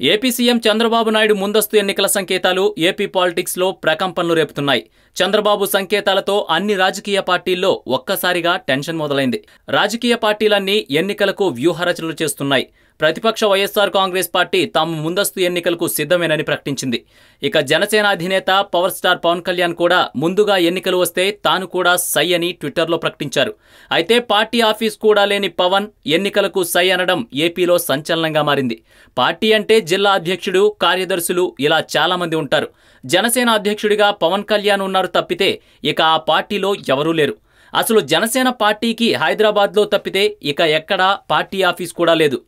AP CM Chandrababu Naidu ముందస్తు ఎన్నికల సంకేతాలు ఏపీ పాలిటిక్స్లో ప్రకంపనలు రేపుతున్నాయి. చంద్రబాబు సంకేతాలతో అన్ని రాజకీయ పార్టీల్లో ఒక్కసారిగా టెన్షన్ మొదలైంది. రాజకీయ పార్టీలన్నీ ఎన్నికలకు వ్యూహరచనలు చేస్తున్నాయి. ప్రతిపక్ష వైఎస్ఆర్ కాంగ్రెస్ పార్టీ తాము ముందస్తు ఎన్నికలకు సిద్ధమేనని ప్రకటించింది. ఇక జనసేన అధినేత పవర్ స్టార్ పవన్ కళ్యాణ్ కూడా ముందుగా ఎన్నికలు వస్తే తాను కూడా సై అని ట్విట్టర్లో ప్రకటించారు. అయితే పార్టీ ఆఫీస్ కూడా లేని పవన్ ఎన్నికలకు సై అనడం ఏపీలో సంచలనంగా మారింది. పార్టీ అంటే జిల్లా అధ్యక్షుడు కార్యదర్శులు ఇలా చాలామంది ఉంటారు. జనసేన అధ్యక్షుడిగా పవన్ కళ్యాణ్ ఉన్నారు తప్పితే ఇక ఆ పార్టీలో ఎవరూ లేరు. అసలు జనసేన పార్టీకి హైదరాబాద్లో తప్పితే ఇక ఎక్కడా పార్టీ ఆఫీస్ కూడా లేదు.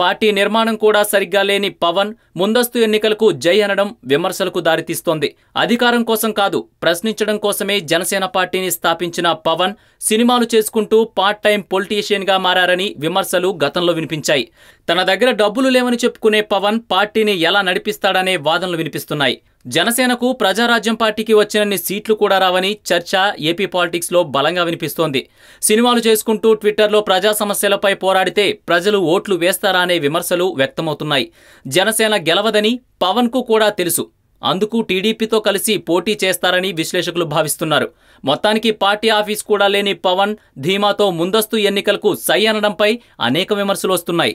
పార్టీ నిర్మాణం కూడా సరిగ్గా లేని పవన్ ముందస్తు ఎన్నికలకు జై అనడం విమర్శలకు దారితీస్తోంది. అధికారం కోసం కాదు ప్రశ్నించడం కోసమే జనసేన పార్టీని స్థాపించిన పవన్ సినిమాలు చేసుకుంటూ పార్ట్ టైం పొలిటీషియన్గా మారని మారారని విమర్శలు గతంలో వినిపించాయి. తన దగ్గర డబ్బులు లేవని చెప్పుకునే పవన్ పార్టీని ఎలా నడిపిస్తాడనే వాదనలు వినిపిస్తున్నాయి. జనసేనకు ప్రజారాజ్యం పార్టీకి వచ్చినన్ని సీట్లు కూడా రావని చర్చ ఏపీ పాలిటిక్స్లో బలంగా వినిపిస్తోంది. సినిమాలు చేసుకుంటూ ట్విట్టర్లో ప్రజా సమస్యలపై పోరాడితే ప్రజలు ఓట్లు వేస్తారా అనే విమర్శలు వ్యక్తమవుతున్నాయి. జనసేన గెలవదని పవన్కు కూడా తెలుసు. అందుకు టీడీపీతో కలిసి పోటీ చేస్తారని విశ్లేషకులు భావిస్తున్నారు. మొత్తానికి పార్టీ ఆఫీస్ కూడా లేని పవన్ ధీమాతో ముందస్తు ఎన్నికలకు సై అనడంపై అనేక విమర్శలు వస్తున్నాయి.